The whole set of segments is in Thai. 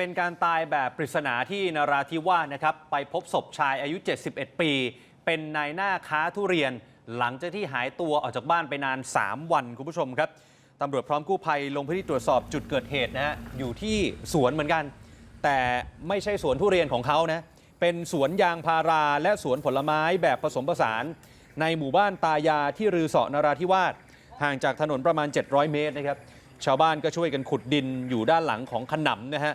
เป็นการตายแบบปริศนาที่นราธิวาสนะครับ ไปพบศพชายอายุ 71 ปี เป็นนายหน้าค้าทุเรียน หลังจากที่หายตัวออกจากบ้านไปนาน 3 วันคุณผู้ชมครับตำรวจพร้อมกู้ภัยลงพื้นที่ตรวจสอบจุดเกิดเหตุนะฮะอยู่ที่สวนเหมือนกัน แต่ไม่ใช่สวนทุเรียนของเขานะเป็นสวนยางพาราและสวนผลไม้แบบผสมผสาน ในหมู่บ้านตายาที่รือเสาะนราธิวาสห่างจากถนนประมาณ 700 เมตรนะครับชาวบ้านก็ช่วยกันขุดดินอยู่ด้านหลังของขนำนะฮะ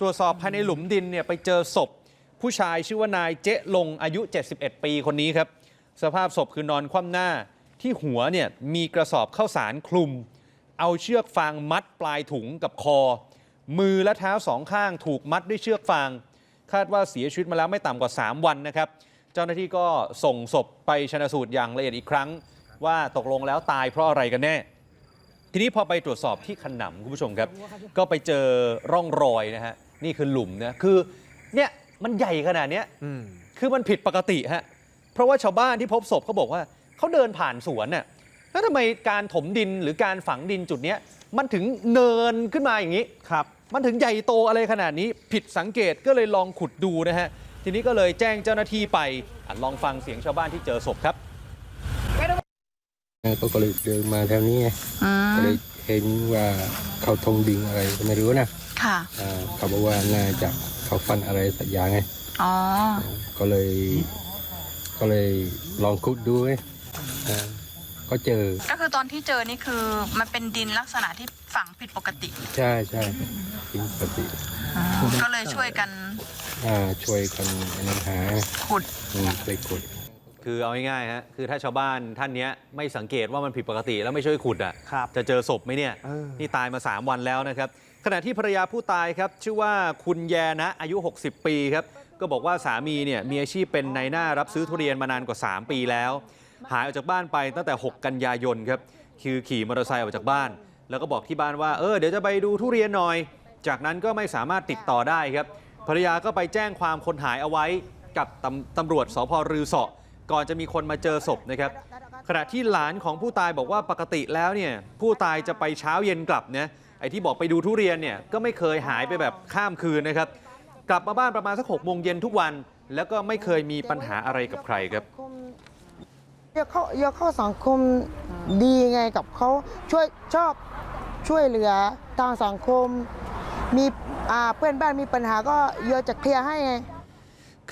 ตรวจสอบภายในหลุมดินเนี่ยไปเจอศพ ผู้ชายชื่อว่านายเจ๊ลงอายุ 71 ปีคนนี้ครับ สภาพศพคือนอนคว่ำหน้าที่หัวเนี่ยมีกระสอบข้าวสารคลุม เอาเชือกฟางมัดปลายถุงกับคอ มือและเท้าสองข้างถูกมัดด้วยเชือกฟาง คาดว่าเสียชีวิตมาแล้วไม่ต่ำกว่า 3 วันนะครับ เจ้าหน้าที่ก็ส่งศพไปชนะสูตรอย่างละเอียดอีกครั้ง ว่าตกลงแล้วตายเพราะอะไรกันแน่ ทีนี้พอไปตรวจสอบที่ขนำคุณผู้ชมครับ ก็ไปเจอร่องรอยนะฮะนี่คือหลุมนะคือเนี่ยมันใหญ่ขนาดเนี้ยอืม คือมันผิดปกติฮะเพราะว่าชาวบ้านที่พบศพเขาบอกว่าเขาเดินผ่านสวนน่ะแล้วทำไมการถมดินหรือการฝังดินจุดเนี้ยมันถึงเนินขึ้นมาอย่างนี้ ครับ มันถึงใหญ่โตอะไรขนาดนี้ผิดสังเกตก็เลยลองขุดดูนะฮะ ทีนี้ก็เลยแจ้งเจ้าหน้าที่ไปอะลองฟังเสียงชาวบ้านที่เจอศพครับเขา ก็เลยเดินมาแถวนี้ไงอืก็มเลยเห็นว่าเขาทงดิงอะไรก็ไม่รู้นะค่ะ อ่าเขาบอกว่าน่าจะเขาฟันอะไรสักอย่างไงอ๋อ ก็เลย ก็เลยลองขุดดูไงอ่าก็เจอก็คือตอนที่เจอนี่คือมันเป็นดินลักษณะที่ฝังผิดปกติ ใช่ใช่จริงปกติก็เลยช่วยกันอ่าช่วยกันนำหาขุดอืมไปขุด คือเอาง่ายๆฮะคือถ้าชาวบ้านท่านเนี้ยไม่สังเกตว่ามันผิดปกติแล้วไม่ช่วยขุดอะครับจะเจอศพไหมเนี่ยเออ นี่ตายมา 3 วันแล้วนะครับ ขณะที่ภรรยาผู้ตายครับ ชื่อว่าคุณแยนะอายุ 60 ปีครับ ก็บอกว่าสามีเนี่ยมีอาชีพเป็นนายหน้ารับซื้อทุเรียนมานานกว่า 3 ปีแล้ว หายออกจากบ้านไปตั้งแต่ 6 กันยายนครับคือขี่มอเตอร์ไซค์ออกจากบ้าน แล้วก็บอกที่บ้านว่าเออเดี๋ยวจะไปดูทุเรียนหน่อย จากนั้นก็ไม่สามารถติดต่อได้ครับภรรยาก็ไปแจ้งความคนหายเอาไว้กับตำตำรวจสพรือเสาะ ก่อนจะมีคนมาเจอศพนะครับ ขณะที่หลานของผู้ตายบอกว่าปกติแล้วเนี่ยผู้ตายจะไปเช้าเย็นกลับเนี่ยไอ้ที่บอกไปดูทุเรียนเนี่ยก็ไม่เคยหายไปแบบข้ามคืนนะครับ กลับมาบ้านประมาณสักหกโมงเย็นทุกวัน แล้วก็ไม่เคยมีปัญหาอะไรกับใครครับอยากเข้าอยากเข้าสังคมดีไงกับเขาช่วยชอบช่วยเหลือทางสังคม มีเพื่อนบ้านมีปัญหาก็เยอะจะเคลียร์ให้ไง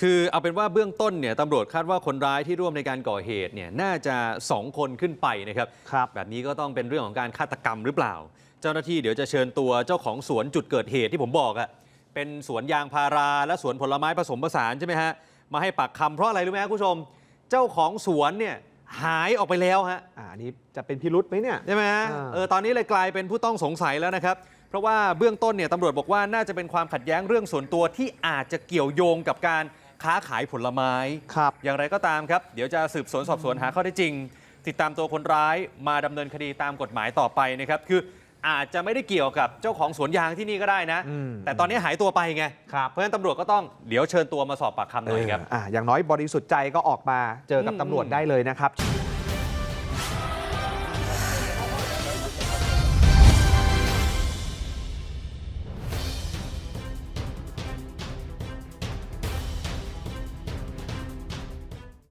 คือเอาเป็นว่าเบื้องต้นเนี่ยตำรวจคาดว่าคนร้ายที่ร่วมในการก่อเหตุเนี่ยน่าจะ 2 คนขึ้นไปนะครับครับ แบบนี้ก็ต้องเป็นเรื่องของการฆาตกรรมหรือเปล่า เจ้าหน้าที่เดี๋ยวจะเชิญตัวเจ้าของสวนจุดเกิดเหตุที่ผมบอกอะเป็นสวนยางพาราและสวนผลไม้ผสมผสานใช่ไหมฮะมาให้ปากคำเพราะอะไรรู้ไหมครับคุณผู้ชม เจ้าของสวนเนี่ยหายออกไปแล้วฮะ อ่าอันนี้จะเป็นพิรุษไหมเนี่ย ใช่ไหมฮะอ่า เออตอนนี้เลยกลายเป็นผู้ต้องสงสัยแล้วนะครับ เพราะว่าเบื้องต้นเนี่ยตำรวจบอกว่าน่าจะเป็นความขัดแย้งเรื่องส่วนตัวที่อาจจะเกี่ยวโยงกับการ ค้าขายผลไม้ ครับ อย่างไรก็ตามครับ เดี๋ยวจะสืบสวนสอบสวนหาข้อเท็จจริง ติดตามตัวคนร้ายมาดำเนินคดีตามกฎหมายต่อไปนะครับ คืออาจจะไม่ได้เกี่ยวกับเจ้าของสวนยางที่นี่ก็ได้นะ อืม แต่ตอนนี้หายตัวไปไง ครับเพราะฉะนั้นตำรวจก็ต้องเดี๋ยวเชิญตัวมาสอบปากคำหน่อยครับอ่าอย่างน้อยบริสุทธิ์ใจก็ออกมาเจอกับอืมตำรวจได้เลยนะครับ